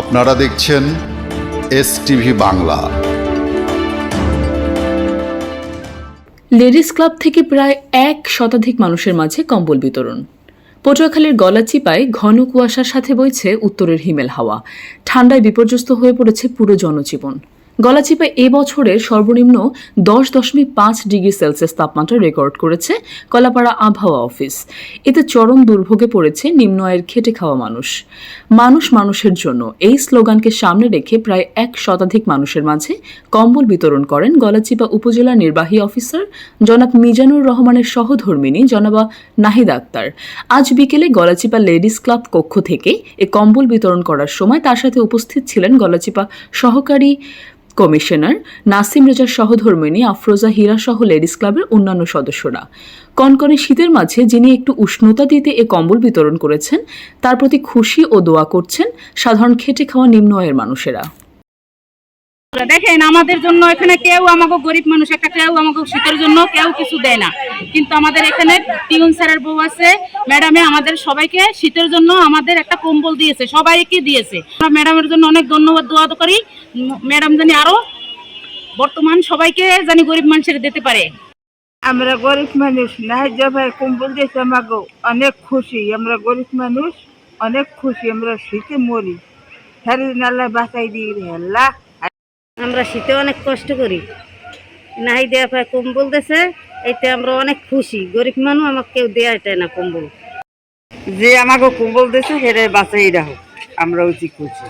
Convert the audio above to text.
আপনারা দেখছেন S TV Bangla. Ladies club থেকে প্রায় এক শতাধিক মানুষের মাঝে কম্বল বিতরণ। পটুয়াখালীর গলাচিপায় ঘন কুয়াশার সাথে বইছে উত্তরের হিমেল হাওয়া। ঠান্ডায় বিপর্যস্ত হয়ে পড়েছে পুরো জনজীবন। গলাচিপায় এ বছরের সর্বনিম্ন দশ দশমিক পাঁচ ডিগ্রি সেলসিয়াস তাপমাত্রা রেকর্ড করেছে কলাপাড়া আবহাওয়া অফিস। এতে চরম দুর্ভোগে পড়েছে নিম্ন আয়ের খেটে খাওয়া মানুষ। মানুষ মানুষের জন্য এই স্লোগানকে সামনে রেখে প্রায় এক শতাধিক মানুষের মাঝে কম্বল বিতরণ করেন গলাচিপা উপজেলা নির্বাহী অফিসার জনাব মিজানুর রহমানের সহধর্মিনী জনাবা নাহিদ আক্তার। আজ বিকেলে গলাচিপা লেডিস ক্লাব কক্ষ থেকে এ কম্বল বিতরণ করার সময় তার সাথে উপস্থিত ছিলেন গলাচিপা সহকারী কমিশনার নাসিম রেজার সহধর্মিনী আফরোজা হীরা সহ লেডিস ক্লাবের অন্যান্য সদস্যরা। কনকনে শীতের মাঝে যিনি একটু উষ্ণতা দিতে এ কম্বল বিতরণ করেছেন, তার প্রতি খুশি ও দোয়া করছেন সাধারণ খেটে খাওয়া নিম্ন আয়ের মানুষেরা। দেখেন, আমাদের জন্য এখানে কেউ আমাকে গরিব মানুষ, একটা কেউ আমাকে শীতের জন্য কেউ কিছু দেয় না। কিন্তু আমাদের এখানে টিউন স্যারের বউ আছে। ম্যাডামে আমাদের সবাইকে শীতের জন্য আমাদের একটা কম্বল দিয়েছে, সবাইকে দিয়েছে। ম্যাডামের জন্য অনেক ধন্যবাদ, দোয়া করি। ম্যাডাম জানি আরও বর্তমান সবাইকে জানি গরিব মানুষের দিতে পারে। আমরা গরিব মানুষ যে ভাই কম্বল দিয়েছে আমাকে, অনেক খুশি। আমরা গরিব মানুষ, অনেক খুশি। আমরা শীতে মরি। সারাদিন আল্লাহ বাঁচাই দিয়ে হেল্লা আমরা শীতে অনেক কষ্ট করি। নাহি দেয়া পায় কম্বল দেশে এতে আমরা অনেক খুশি। গরিব মানুষ আমাকে কেউ দেয়া এটা না কম্বল। যে আমাকে কম্বল দিয়েছে হেরে বাঁচাই রাখো। আমরা উচিত খুশি।